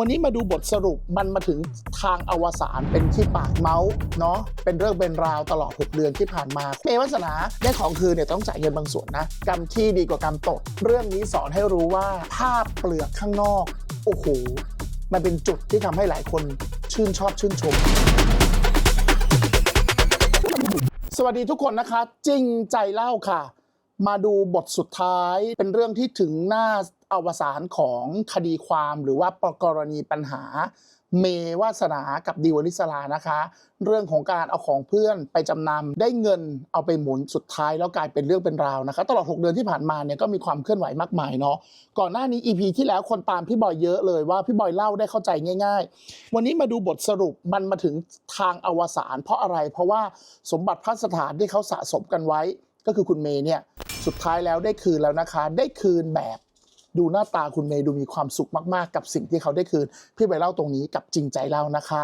วันนี้มาดูบทสรุปมันมาถึงทางอวสานเป็นที่ปากเมาส์เนาะเป็นเรื่องเป็นราวตลอด 6 เดือนที่ผ่านมาเมวัสนาได้ของคืนเนี่ยต้องจ่ายเงินบางส่วนนะกรรมที่ดีกว่ากรรมตดเรื่องนี้สอนให้รู้ว่าภาพเปลือกข้างนอก โอ้โห มันเป็นจุดที่ทำให้หลายคนชื่นชอบชื่นชมสวัสดีทุกคนนะคะ จริงใจเล่าค่ะ มาดูบทสุดท้ายเป็นเรื่องที่ถึงหน้า อวสานของคดีความหรือว่ากรณีปัญหา เมวาสนากับดิวอลิสลานะคะ เรื่องของการเอาของเพื่อนไปจำนำได้เงินเอาไปหมุนสุดท้ายแล้วกลายเป็นเรื่องเป็นราวนะคะ ตลอด 6 เดือนที่ผ่านมาเนี่ยก็มีความเคลื่อนไหวมากมายเนาะก่อนหน้านี้ EP ที่แล้วคนตามพี่บอยเยอะเลยว่าพี่บอยเล่าได้เข้าใจง่าย ๆ วันนี้มาดูบทสรุปมันมาถึงทางอวสานเพราะอะไร เพราะว่าสมบัติพระสถานที่เขาสะสมกันไว้ก็คือคุณเมย์เนี่ยสุดท้ายแล้วได้คืนแล้วนะคะ ได้คืนแบบ ดูหน้าตาคุณเมย์ดูมีความสุขมากๆ กับสิ่งที่เขาได้คืน พี่ไปเล่าตรงนี้กับจริงใจเล่านะคะ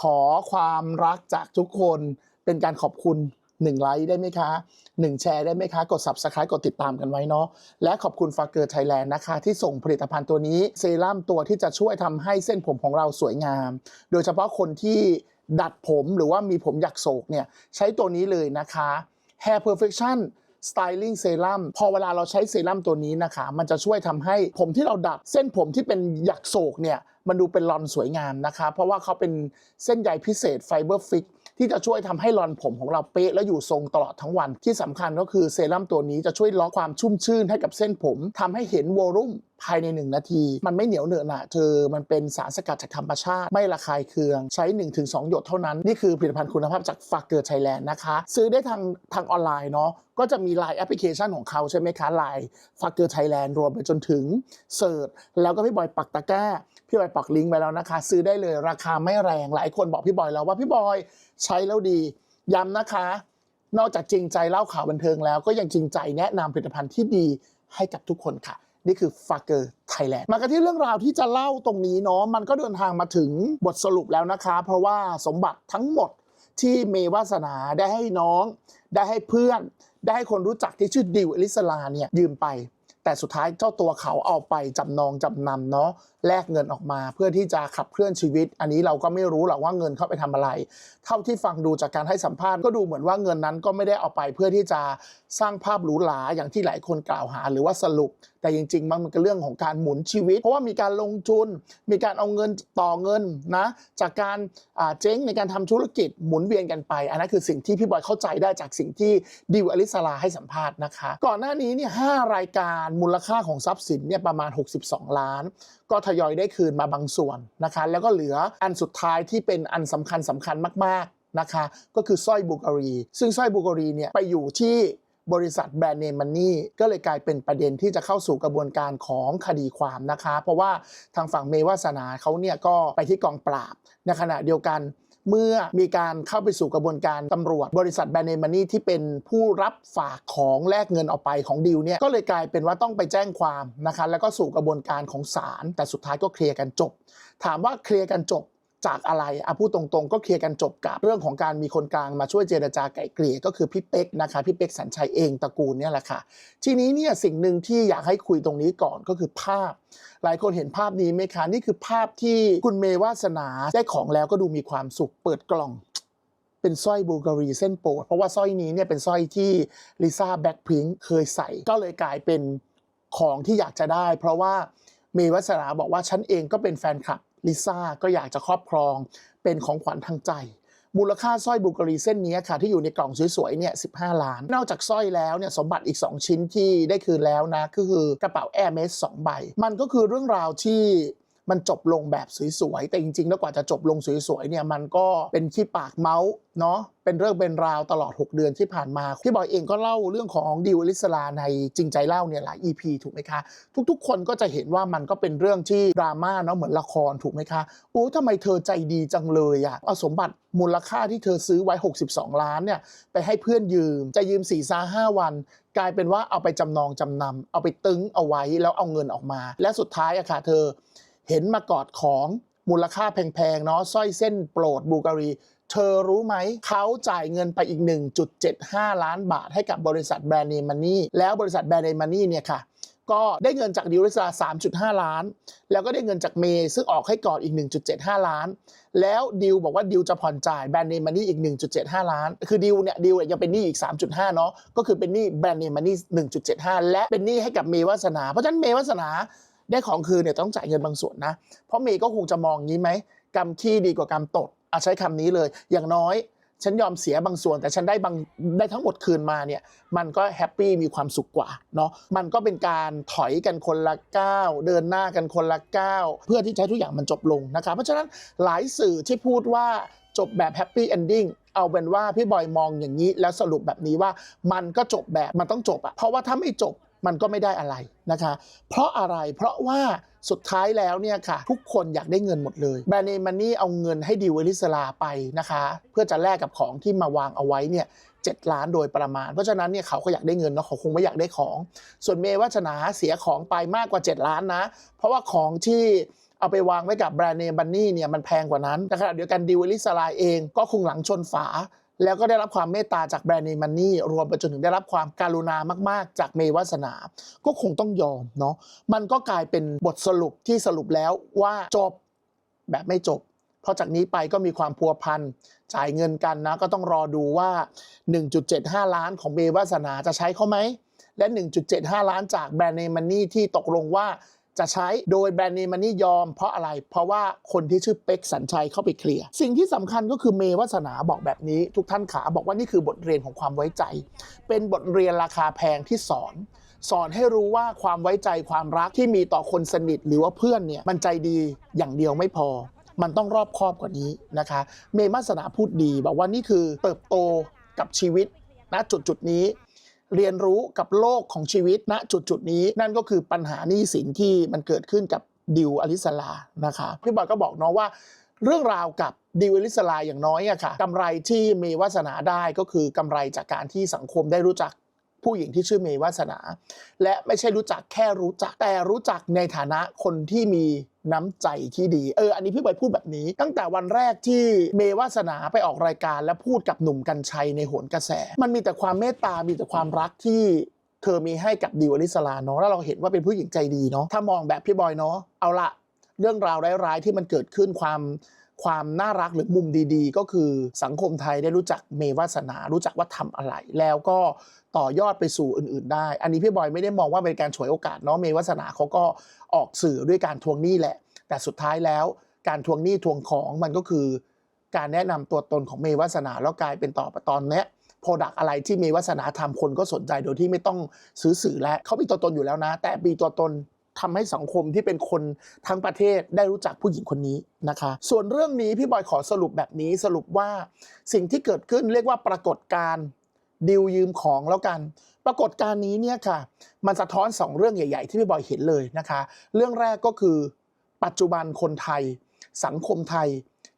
ขอความรักจากทุกคนเป็นการขอบคุณ1ไลค์ได้ไหมคะ 1 แชร์ได้ไหมคะ กด subscribe กดติดตามกันไว้เนาะและขอบคุณฟาเกอร์ไทยแลนด์นะคะ ที่ส่งผลิตภัณฑ์ตัวนี้ เซรั่มตัวที่จะช่วยทำให้เส้นผมของเราสวยงาม โดยเฉพาะคนที่ดัดผมหรือว่ามีผมหยักโศกเนี่ย ใช้ตัวนี้เลยนะคะ Hair Perfection สไตลิ่งเซรั่มพอเวลาเราใช้เซรั่มตัวนี้นะคะ มันจะช่วยทำให้ผมที่เราดัดเส้นผมที่เป็นหยักโศกเนี่ยมันดูเป็นลอนสวยงามนะคะ เพราะว่าเขาเป็นเส้นใยพิเศษไฟเบอร์ฟิก ที่จะช่วยทำให้ลอนผมของเราเป๊ะและอยู่ทรงตลอดทั้งวัน ที่สำคัญก็คือเซรั่มตัวนี้จะช่วยล็อกความชุ่มชื่นให้กับเส้นผมทำให้เห็นวอลุ่มภายใน 1 นาที มันไม่เหนียวเหนอะหนะเธอ มันเป็นสารสกัดจากธรรมชาติ ไม่ระคายเคือง ใช้ 1-2 หยดเท่านั้น นี่คือผลิตภัณฑ์คุณภาพจากฟากเกอร์ไทยแลนด์นะคะ ซื้อได้ทางทางออนไลน์เนาะ ก็จะมีไลน์แอปพลิเคชันของเขาใช่ไหมคะไลน์ฟากเกอร์ไทยแลนด์รวมไปจนถึงเสิร์ชแล้วก็พี่บอยปักตะก้า พี่บอยปักลิงก์ไว้แล้วนะคะ ซื้อได้เลยราคาไม่แรงหลายคนบอกพี่บอยแล้วว่าพี่บอยใช้แล้วดีย้ำนะคะ นอกจากจริงใจเล่าข่าวบันเทิงแล้วก็ยังจริงใจแนะนำผลิตภัณฑ์ที่ดีให้กับทุกคนค่ะนี่คือฟาเกอร์ไทยแลนด์มากันที่เรื่องราวที่จะเล่าตรงนี้เนาะมันก็เดินทางมาถึงบทสรุปแล้วนะคะ เพราะว่าสมบัติทั้งหมดที่เมวาสนาได้ให้น้อง ได้ให้เพื่อน ได้ให้คนรู้จักที่ชื่อดิวอลิสลาเนี่ยยืมไป แต่สุดท้ายเจ้าตัวเขาเอาไปจำนองจำนำเนาะ แลกเงินออกมา เพื่อที่จะขับเคลื่อนชีวิต อันนี้เราก็ไม่รู้หรอกว่าเงินเข้าไปทำอะไร เท่าที่ฟังดูจากการให้สัมภาษณ์ก็ดูเหมือนว่าเงินนั้นก็ไม่ได้เอาไป เพื่อที่จะสร้างภาพหรูหราอย่างที่หลายคนกล่าวหา หรือว่าสรุป แต่จริง ๆ มันเป็นเรื่องของการหมุนชีวิต เพราะว่ามีการลงทุน มีการเอาเงินต่อเงินนะจากการเจ๊งในการทำธุรกิจหมุนเวียนกันไป อันนั้นคือสิ่งที่พี่บอยเข้าใจได้จากสิ่งที่ดิวอลิสลาให้สัมภาษณ์นะคะ ก่อนหน้านี้เนี่ยห้ารายการมูลค่าของทรัพย์สินเนี่ยประมาณ 62 ล้าน ก็ทยอยได้คืนมาบางส่วนนะคะ แล้วก็เหลืออันสุดท้ายที่เป็นอันสำคัญสำคัญมากๆนะคะ ก็คือสร้อยบูการี ซึ่งสร้อยบูการีเนี่ยไปอยู่ที่บริษัทแบรนด์เนมมันนี่ก็เลยกลายเป็นประเด็นที่จะเข้าสู่กระบวนการของคดีความนะคะ เพราะว่าทางฝั่งเมวาสนาเขาเนี่ยก็ไปที่กองปราบในขณะเดียวกัน เมื่อมีการเข้าไปสู่กระบวนการตำรวจ บริษัทแบรนด์เนมมันนี่ที่เป็นผู้รับฝากของแลกเงินออกไปของดิวเนี่ยก็เลยกลายเป็นว่าต้องไปแจ้งความนะคะแล้วก็สู่กระบวนการของศาลแต่สุดท้ายก็เคลียร์กันจบ ถามว่าเคลียร์กันจบ จากอะไรอะพูดตรงๆ ก็เคลียร์กันจบกับเรื่องของการมีคนกลางมาช่วยเจรจาไกล่เกลี่ยก็คือพี่เป๊กนะคะพี่เป๊กสัญชัยเองตระกูลเนี่ยแหละค่ะ ทีนี้เนี่ยสิ่งหนึ่งที่อยากให้คุยตรงนี้ก่อนก็คือภาพ หลายคนเห็นภาพนี้ไหมคะนี่คือภาพที่คุณเมวาสนาได้ของแล้วก็ดูมีความสุขเปิดกล่องเป็นสร้อยบูการีเส้นโปรดเพราะว่าสร้อยนี้เนี่ยเป็นสร้อยที่ลิซ่าแบ็คพิงเคยใส่ ก็เลยกลายเป็นของที่อยากจะได้ เพราะว่าเมวัสนาบอกว่าฉันเองก็เป็นแฟนคลับ ลิซ่าก็อยากจะครอบครองเป็นของขวัญทางใจ มูลค่าสร้อยบุกรีเส้นนี้ค่ะ ที่อยู่ในกล่องสวยๆเนี่ย15 ล้าน นอกจากสร้อยแล้วเนี่ยสมบัติอีก 2 ชิ้นที่ได้คืนแล้วนะก็คือกระเป๋าแอร์เมสสองใบ มันก็คือเรื่องราวที่ มันจบลงแบบสวยๆ แต่จริงๆ แล้วกว่าจะจบลงสวยๆ เนี่ยมันก็เป็นขี้ปากเมาส์เนาะเป็นเรื่องเป็นราวตลอด 6 เดือนที่ผ่านมา พี่บอยเองก็เล่าเรื่องของดิวอลิสลาในจริงใจเล่าเนี่ยหลาย EP ถูกไหมคะ ทุกๆ คนก็จะเห็นว่ามันก็เป็นเรื่องที่ดราม่าเนาะเหมือนละครถูกไหมคะโอ้ทำไมเธอใจดีจังเลยอะเอาสมบัติมูลค่าที่เธอซื้อไว้ 62 ล้านเนี่ยไปให้เพื่อนยืมจะยืม4ี่ซาห้าวันกลายเป็นว่าเอาไปจำนองจำนำเอาไปตึงเอาไว้แล้วเอาเงินออกมา และสุดท้ายอะค่ะเธอ เห็นมากอดของมูลค่าแพงๆเนาะสร้อยเส้นโปรดบูการี เธอรู้ไหม เขาจ่ายเงินไปอีก 1.75 ล้านบาทให้กับบริษัทแบรนด์เนมมันนี่แล้วบริษัทแบรนด์เนมมันนี่เนี่ยค่ะก็ได้เงินจากดิวลิสลา3.5 ล้าน แล้วก็ได้เงินจากเมย์ซึ่งออกให้ก่อนอีก 1.75 ล้าน แล้วดิวบอกว่าดิวจะผ่อนจ่ายแบรนด์เนมมันนี่อีก 1.75 ล้าน คือดิวเนี่ยดิวยังเป็นหนี้อีก 3.5 เนาะก็คือเป็นหนี้แบรนด์เนมมันนี่ 1.75 และเป็นหนี้ให้กับเมย์วัสนา เพราะฉะนั้นเมย์วัสนา ได้ของคืนเนี่ยต้องจ่ายเงินบางส่วนนะ เพราะเมย์ก็คงจะมองงี้ไหมกรรมขี้ดีกว่ากรรมตดอาใช้คำนี้เลย อย่างน้อยฉันยอมเสียบางส่วน แต่ฉันได้บางได้ทั้งหมดคืนมาเนี่ยมันก็แฮปปี้มีความสุขกว่าเนาะมันก็เป็นการถอยกันคนละก้าวเดินหน้ากันคนละก้าวเพื่อที่จะให้ทุกอย่างมันจบลงนะครับเพราะฉะนั้นหลายสื่อที่พูดว่าจบแบบแฮปปี้เอนดิ้งเอาเป็นว่าพี่บอยมองอย่างนี้ แล้วสรุปแบบนี้ว่ามันก็จบแบบมันต้องจบอะเพราะว่าถ้าไม่จบ มันก็ไม่ได้อะไรนะคะ เพราะอะไรเพราะว่าสุดท้ายแล้วเนี่ยค่ะ ทุกคนอยากได้เงินหมดเลยแบรนด์เนมมันนี่เอาเงินให้ดิวอลิสลาไปนะคะ เพื่อจะแลกกับของที่มาวางเอาไว้เนี่ยเจ็ดล้านโดยประมาณ เพราะฉะนั้นเนี่ยเขาก็อยากได้เงินเนาะเขาคงไม่อยากได้ของ ส่วนเมย์วัฒนาเสียของไปมากกว่า 7 ล้านนะ เพราะว่าของที่เอาไปวางไว้กับแบรนด์เนมบันนี่เนี่ยมันแพงกว่านั้นแต่ขณะเดียวกันดิวอลิสลาเองก็คงหลังชนฝา แล้วก็ได้รับความเมตตาจากแบรนด์เนมมันนี่รวมไปจนถึงได้รับความการุณามาก ๆ จากเมวัสนา ก็คงต้องยอมเนาะมันก็กลายเป็นบทสรุปที่สรุปแล้วว่าจบแบบไม่จบ เพราะจากนี้ไปก็มีความพัวพันจ่ายเงินกันนะ ก็ต้องรอดูว่า 1.75 ล้านของเมวัสนาจะใช้เขาไหมและ 1.75 ล้านจากแบรนด์เนมมันนี่ที่ตกลงว่า จะใช้โดยแบรนด์เนมมันนี่ยอมเพราะอะไร เพราะว่าคนที่ชื่อเป็กสัญชัยเข้าไปเคลียร์ สิ่งที่สำคัญก็คือเมวัสนาบอกแบบนี้ ทุกท่านขาบอกว่านี่คือบทเรียนของความไว้ใจ เป็นบทเรียนราคาแพงที่สอน สอนให้รู้ว่าความไว้ใจความรักที่มีต่อคนสนิทหรือว่าเพื่อนเนี่ยมันใจดีอย่างเดียวไม่พอ มันต้องรอบคอบกว่านี้นะคะ เมมัสนาพูดดีบอกว่านี่คือเติบโตกับชีวิตณจุดจุดนี้ เรียนรู้กับโลกของชีวิตณจุดจุดนี้ นั่นก็คือปัญหาหนี้สินที่มันเกิดขึ้นกับดิวอลิสลานะคะพี่บอยก็บอกน้องว่าเรื่องราวกับดิวอลิสลาอย่างน้อยอะค่ะกำไรที่มีวาสนาได้ก็คือกำไรจากการที่สังคมได้รู้จัก ผู้หญิงที่ชื่อเมย์วาสนา และไม่ใช่รู้จักแค่รู้จัก แต่รู้จักในฐานะคนที่มีน้ำใจที่ดี เออ อันนี้พี่บอยพูดแบบนี้ ตั้งแต่วันแรกที่เมวาสนาไปออกรายการและพูดกับหนุ่มกัญชัยในโหนกระแส มันมีแต่ความเมตตา มีแต่ความรักที่เธอมีให้กับดิวอลิสลาเนาะแล้วเราเห็นว่าเป็นผู้หญิงใจดีเนาะ ถ้ามองแบบพี่บอยเนาะ เอาละเรื่องราวร้ายๆที่มันเกิดขึ้นความ ความน่ารักหรือมุมดีๆ ก็คือสังคมไทยได้รู้จักเมวาสนา รู้จักว่าทำอะไร แล้วก็ต่อยอดไปสู่อื่น ๆ ได้ อันนี้พี่บอยไม่ได้มองว่าเป็นการฉวยโอกาสเนาะเมวาสนาเขาก็ออกสื่อด้วยการทวงหนี้แหละ แต่สุดท้ายแล้วการทวงหนี้ทวงของมันก็คือ การแนะนำตัวตนของเมวาสนาแล้วกลายเป็นต่อตอนเนี้ยโปรดักอะไรที่เมย์วาสนาทำคนก็สนใจโดยที่ไม่ต้องซื้อสื่อแล้วเขามีตัวตนอยู่แล้วนะ แต่มีตัวตน ทำให้สังคมที่เป็นคนทั้งประเทศได้รู้จักผู้หญิงคนนี้นะคะ ส่วนเรื่องนี้พี่บอยขอสรุปแบบนี้สรุปว่าสิ่งที่เกิดขึ้นเรียกว่าปรากฏการณ์ดิวยืมของแล้วกัน ปรากฏการณ์นี้เนี่ยค่ะ มันสะท้อนสองเรื่องใหญ่ ๆ ที่พี่บอยเห็นเลยนะคะ เรื่องแรกก็คือ ปัจจุบันคนไทย สังคมไทย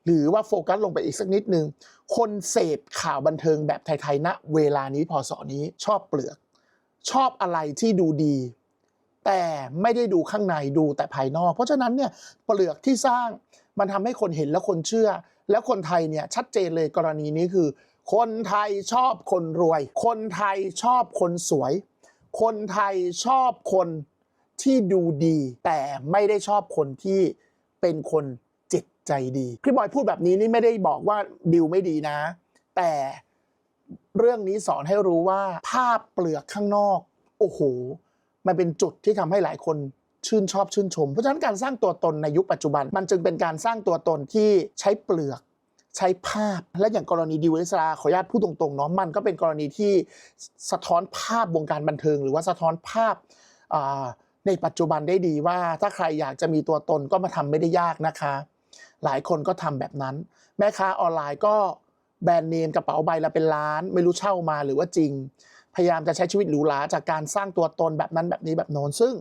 หรือว่าโฟกัสลงไปอีกสักนิดนึง คนเสพข่าวบันเทิงแบบไทยๆณเวลานี้พอสอนี้ชอบเปลือก ชอบอะไรที่ดูดี แต่ไม่ได้ดูข้างในดูแต่ภายนอก เพราะฉะนั้นเนี่ยเปลือกที่สร้างมันทำให้คนเห็นแล้วคนเชื่อ แล้วคนไทยเนี่ยชัดเจนเลยกรณีนี้คือ คนไทยชอบคนรวย คนไทยชอบคนสวย คนไทยชอบคนที่ดูดี แต่ไม่ได้ชอบคนที่เป็นคนจิตใจดีพี่บอยพูดแบบนี้นี่ไม่ได้บอกว่าดิวไม่ดีนะ แต่เรื่องนี้สอนให้รู้ว่าภาพเปลือกข้างนอก โอ้โห มันเป็นจุดที่ทำให้หลายคนชื่นชอบชื่นชม เพราะฉะนั้นการสร้างตัวตนในยุคปัจจุบัน มันจึงเป็นการสร้างตัวตนที่ใช้เปลือก ใช้ภาพ และอย่างกรณีดิวอลิสลาขออนุญาตพูดตรงๆเนาะมันก็เป็นกรณีที่สะท้อนภาพวงการบันเทิง หรือว่าสะท้อนภาพในปัจจุบันได้ดีว่า ถ้าใครอยากจะมีตัวตนก็มาทำไม่ได้ยากนะคะ หลายคนก็ทำแบบนั้น แม่ค้าออนไลน์ก็แบรนด์เนมกระเป๋าใบละเป็นล้าน ไม่รู้เช่ามาหรือว่าจริง พยายามจะใช้ชีวิตหรูหราจากการสร้างตัวตนแบบนั้นแบบนี้แบบโน้นซึ่ง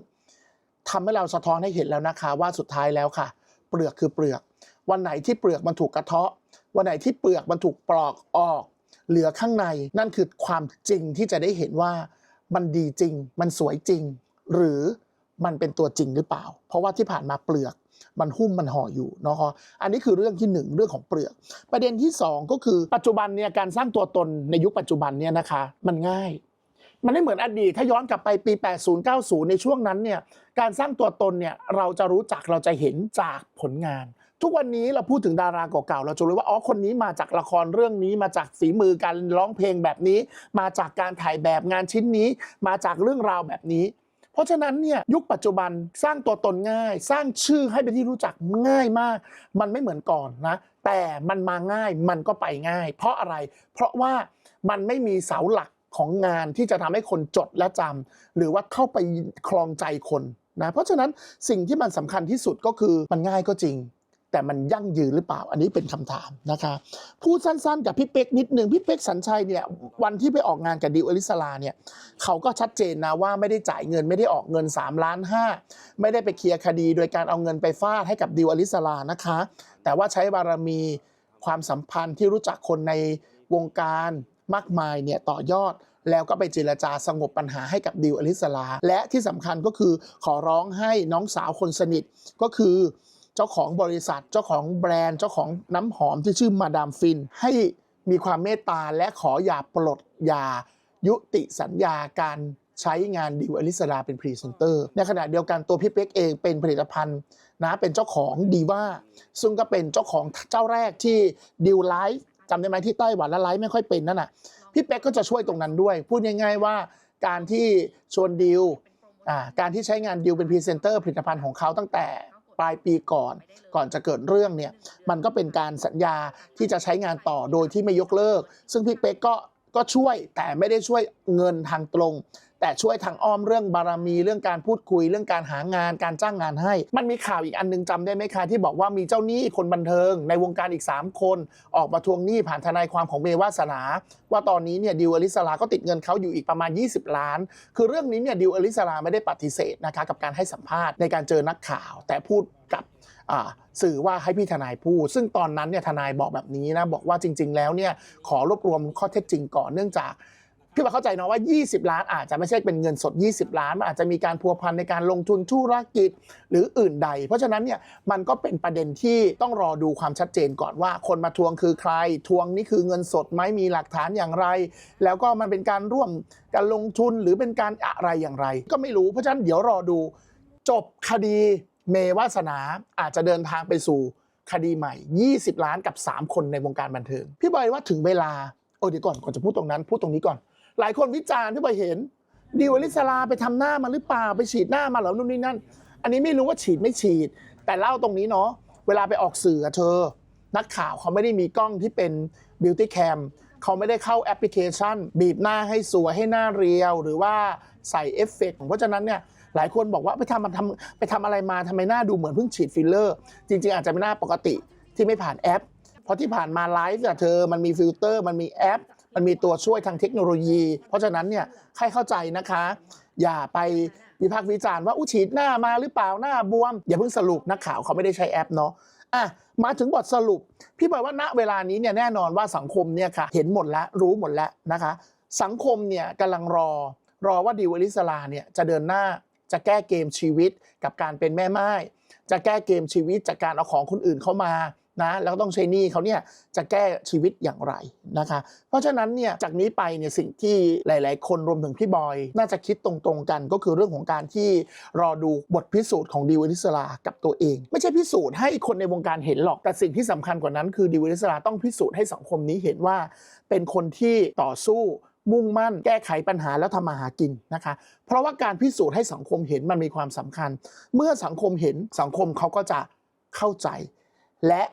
ทำให้เราสะท้อนให้เห็นแล้วนะคะว่าสุดท้ายแล้วค่ะ เปลือกคือเปลือก วันไหนที่เปลือกมันถูกกระเทาะ วันไหนที่เปลือกมันถูกปลอกออก เหลือข้างในนั่นคือความจริงที่จะได้เห็นว่ามันดีจริง มันสวยจริง หรือมันเป็นตัวจริงหรือเปล่า เพราะว่าที่ผ่านมาเปลือก มันหุ้มมันห่ออยู่เนาะอันนี้คือเรื่องที่หนึ่งเรื่องของเปลือก ประเด็นที่สองก็คือปัจจุบันเนี่ยการสร้างตัวตนในยุคปัจจุบันเนี่ยนะคะ มันง่าย มันไม่เหมือนอดีตถ้าย้อนกลับไปปี 80 90 ในช่วงนั้นเนี่ยการสร้างตัวตนเนี่ยเราจะรู้จักเราจะเห็นจากผลงานทุกวันนี้เราพูดถึงดาราเก่าๆ เราจะรู้ว่าอ๋อคนนี้มาจากละครเรื่องนี้มาจากฝีมือการร้องเพลงแบบนี้ มาจากการถ่ายแบบงานชิ้นนี้ มาจากเรื่องราวแบบนี้ เพราะฉะนั้นเนี่ยยุคปัจจุบันสร้างตัวตนง่าย สร้างชื่อให้เป็นที่รู้จักง่ายมาก มันไม่เหมือนก่อนนะแต่มันมาง่ายมันก็ไปง่าย เพราะอะไร เพราะว่ามันไม่มีเสาหลักของงานที่จะทำให้คนจดและจำหรือว่าเข้าไปคลองใจคนนะเพราะฉะนั้นสิ่งที่มันสำคัญที่สุดก็คือมันง่ายก็จริง แต่มันยั่งยืนหรือเปล่า อันนี้เป็นคำถามนะคะพูดสั้นๆ กับพี่เป๊กนิดหนึ่งพี่เป๊กสัญชัยเนี่ยวันที่ไปออกงานกับดิวอลิสลาเนี่ยเขาก็ชัดเจนนะว่าไม่ได้จ่ายเงินไม่ได้ออกเงิน3ล้าน5ไม่ได้ไปเคลียร์คดี โดยการเอาเงินไปฟาดให้กับดิวอลิสลานะคะ แต่ว่าใช้บารมีความสัมพันธ์ที่รู้จักคนในวงการมากมายเนี่ยต่อยอดแล้วก็ไปเจรจาสงบปัญหาให้กับดิวอลิสลา และที่สำคัญก็คือขอร้องให้น้องสาวคนสนิทก็คือ เจ้าของบริษัท เจ้าของแบรนด์ เจ้าของน้ำหอมที่ชื่อมาดามฟิน ให้มีความเมตตาและขออย่าปลดอย่ายุติสัญญาการใช้งานดิวอลิสลาเป็นพรีเซนเตอร์ ในขณะเดียวกันตัวพี่เป๊กเองเป็นผลิตภัณฑ์นะเป็นเจ้าของดีว่าซึ่งก็เป็นเจ้าของเจ้าแรกที่ดิวไลฟ์จำได้ไหมที่ไต้หวันแล้วไลฟ์ไม่ค่อยเป็นนั่นน่ะพี่เป๊กก็จะช่วยตรงนั้นด้วย พูดง่ายๆว่าการที่ชวนดิวการที่ใช้งานดิวเป็นพรีเซนเตอร์ผลิตภัณฑ์ของเขาตั้งแต่ ปลายปีก่อน ก่อนจะเกิดเรื่องเนี่ยมันก็เป็นการสัญญาที่จะใช้งานต่อโดยที่ไม่ยกเลิก ซึ่งพี่เป๊กก็ก็ช่วยแต่ไม่ได้ช่วยเงินทางตรง แต่ช่วยทางอ้อมเรื่องบารมีเรื่องการพูดคุยเรื่องการหางานการจ้างงานให้ มันมีข่าวอีกอันนึงจำได้ไหมคะที่บอกว่ามีเจ้าหนี้คนบันเทิง ในวงการอีก 3 คน ออกมาทวงหนี้ผ่านทนายความของเมวาสนา ว่าตอนนี้เนี่ยดิวอลิสลาก็ติดเงินเขาอยู่อีกประมาณ 20 ล้าน คือเรื่องนี้เนี่ยดิวอลิสลาไม่ได้ปฏิเสธนะคะกับการให้สัมภาษณ์ในการเจอนักข่าว แต่พูดกับสื่อว่าให้พี่ทนายพูด ซึ่งตอนนั้นเนี่ยทนายบอกแบบนี้นะบอกว่าจริง ๆ แล้วเนี่ยขอรวบรวมข้อเท็จจริงก่อนเนื่องจาก พี่ว่าเข้าใจเนาะว่า 20 ล้านอาจจะไม่ใช่เป็นเงินสด 20 ล้านมันอาจจะมีการพัวพันในการลงทุนธุรกิจหรืออื่นใด เพราะฉะนั้นเนี่ยมันก็เป็นประเด็นที่ต้องรอดูความชัดเจนก่อนว่า คนมาทวงคือใคร ทวงนี่คือเงินสดไหมมีหลักฐานอย่างไร แล้วก็มันเป็นการร่วมการลงทุนหรือเป็นการอะไรอย่างไร ก็ไม่รู้เพราะฉะนั้นเดี๋ยวรอดู จบคดีเมวาสนาอาจจะเดินทางไปสู่คดีใหม่ 20 ล้านกับ 3 คนในวงการบันเทิงพี่บอยว่าถึงเวลาโอ้เดี๋ยวก่อนก่อนจะพูดตรงนั้นพูดตรงนี้ก่อน หลายคนวิจารณ์พี่บอยเห็นดิวอลิสลาไปทำหน้ามาหรือเปล่าไปฉีดหน้ามาหรือนู่นนี่นั่น อันนี้ไม่รู้ว่าฉีดไม่ฉีด แต่เล่าตรงนี้เนาะเวลาไปออกสื่อเธอ นักข่าวเขาไม่ได้มีกล้องที่เป็นบิวตี้แคมเขาไม่ได้เข้าแอปพลิเคชัน บีบหน้าให้สวยให้หน้าเรียว หรือว่าใส่เอฟเฟกต์เพราะฉะนั้นเนี่ยหลายคนบอกว่าไปทำมันทำไปทำอะไรมาทำไมหน้าดูเหมือนเพิ่งฉีดฟิลเลอร์ จริง ๆ อาจจะเป็นหน้าปกติที่ไม่ผ่านแอป เพราะที่ผ่านมาไลฟ์เธอมันมีฟิลเตอร์มันมีแอป มันมีตัวช่วยทางเทคโนโลยี เพราะฉะนั้นเนี่ยให้เข้าใจนะคะ อย่าไปวิพากษ์วิจารณ์ว่าอุยฉีดหน้ามาหรือเปล่าหน้าบวม อย่าเพิ่งสรุปนักข่าวเขาไม่ได้ใช้แอปเนาะอะมาถึงบทสรุป พี่บอกว่าณเวลานี้เนี่ยแน่นอนว่าสังคมเนี่ยค่ะเห็นหมดแล้วรู้หมดแล้วนะคะ สังคมเนี่ยกำลังรอ รอว่าดิวอลิสลาเนี่ยจะเดินหน้าจะแก้เกมชีวิตกับการเป็นแม่ไม้จะแก้เกมชีวิตจากการเอาของคนอื่นเข้ามา นะแล้วก็ต้องใช้หนี้เขาเนี่ยจะแก้ชีวิตอย่างไรนะคะ เพราะฉะนั้นเนี่ยจากนี้ไปเนี่ยสิ่งที่หลาย ๆ คนรวมถึงพี่บอย น่าจะคิดตรงๆกันก็คือเรื่องของการที่รอดูบทพิสูจน์ของดิวอลิสลากับตัวเอง ไม่ใช่พิสูจน์ให้คนในวงการเห็นหรอกแต่สิ่งที่สำคัญกว่านั้น คือดิวอลิสลาต้องพิสูจน์ให้สังคมนี้เห็นว่า เป็นคนที่ต่อสู้มุ่งมั่นแก้ไขปัญหาแล้วทำมาหากินนะคะ เพราะว่าการพิสูจน์ให้สังคมเห็นมันมีความสำคัญ เมื่อสังคมเห็นสังคมเขาก็จะเข้าใจ และ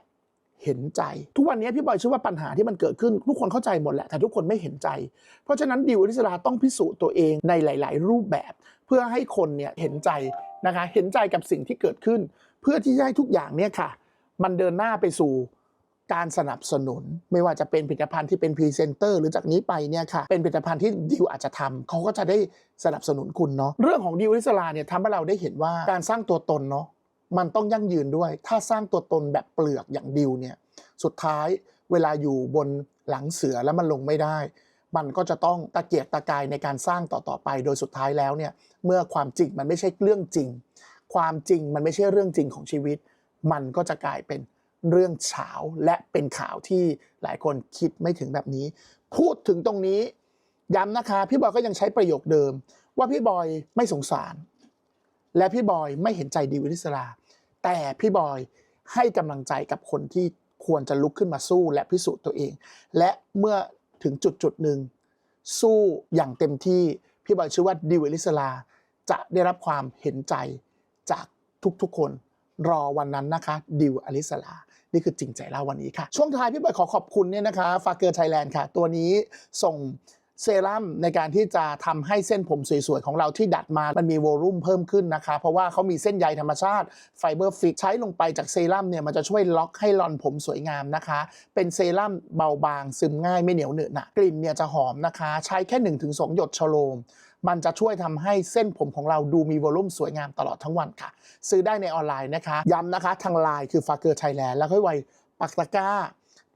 เห็นใจ ทุกวันนี้พี่บอยเชื่อว่าปัญหาที่มันเกิดขึ้น ทุกคนเข้าใจหมดแหละแต่ทุกคนไม่เห็นใจ เพราะฉะนั้นดิวอลิสลาต้องพิสูจน์ตัวเองในหลาย ๆ รูปแบบ เพื่อให้คนเนี่ยเห็นใจนะคะเห็นใจกับสิ่งที่เกิดขึ้น เพื่อที่จะให้ทุกอย่างเนี่ยค่ะ มันเดินหน้าไปสู่การสนับสนุนไม่ว่าจะเป็นผลิตภัณฑ์ที่เป็นพรีเซนเตอร์หรือจากนี้ไปเนี่ยค่ะ เป็นผลิตภัณฑ์ที่ดิวอาจจะทำเขาก็จะได้สนับสนุนคุณเนาะเรื่องของดิวอลิสลาเนี่ยทำให้เราได้เห็นว่าการสร้างตัวตนเนาะ มันต้องยั่งยืนด้วย ถ้าสร้างตัวตนแบบเปลือกอย่างดิวเนี่ย สุดท้ายเวลาอยู่บนหลังเสือแล้วมันลงไม่ได้ มันก็จะต้องตะเกียกตะกายในการสร้างต่อๆไป โดยสุดท้ายแล้วเนี่ย เมื่อความจริงมันไม่ใช่เรื่องจริง ความจริงมันไม่ใช่เรื่องจริงของชีวิต มันก็จะกลายเป็นเรื่องเฉาและเป็นข่าวที่หลายคนคิดไม่ถึงแบบนี้ พูดถึงตรงนี้ย้ำนะคะ พี่บอยก็ยังใช้ประโยคเดิม ว่าพี่บอยไม่สงสาร และพี่บอยไม่เห็นใจดิวอลิสลา แต่พี่บอยให้กำลังใจกับคนที่ควรจะลุกขึ้นมาสู้และพิสูจน์ตัวเอง และเมื่อถึงจุดจุดหนึ่งสู้อย่างเต็มที่พี่บอยเชื่อว่าดิวอลิสลาจะได้รับความเห็นใจจากทุกๆคนรอวันนั้นนะคะดิวอลิสลา นี่คือจริงใจเล่าวันนี้ค่ะ ช่วงท้ายพี่บอยขอขอบคุณเนี่ยนะคะฟาเกอร์ไทยแลนด์ค่ะ ตัวนี้ส่ง เซรั่มในการที่จะทำให้เส้นผมสวยๆ ของเราที่ดัดมา มันมีโวลุ่มเพิ่มขึ้นนะคะ เพราะว่าเขามีเส้นใยธรรมชาติไฟเบอร์ฟิกใช้ลงไปจากเซรั่มเนี่ยมันจะช่วยล็อกให้ลอนผมสวยงามนะคะ เป็นเซรั่มเบาบาง ซึมง่ายไม่เหนียวเหนอะหนะกลิ่นเนี่ยจะหอมนะคะ ใช้แค่ 1-2 หยดชโลม มันจะช่วยทำให้เส้นผมของเราดูมีวอลุ่มสวยงามตลอดทั้งวันค่ะ ซื้อได้ในออนไลน์นะคะ ย้ำนะคะทางไลน์คือฟาเกอร์ไทยแลนด์แล้วค่อยไวปักตะก้า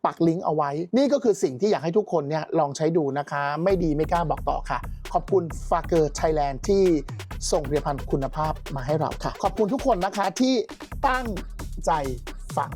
ปักลิงก์เอาไว้ นี่ก็คือสิ่งที่อยากให้ทุกคนเนี่ยลองใช้ดูนะคะ ไม่ดีไม่กล้าบอกต่อค่ะ ขอบคุณฟาเกอร์ไทยแลนด์ที่ส่งผลิตภัณฑ์คุณภาพมาให้เราค่ะ ขอบคุณทุกคนนะคะที่ตั้งใจฟัง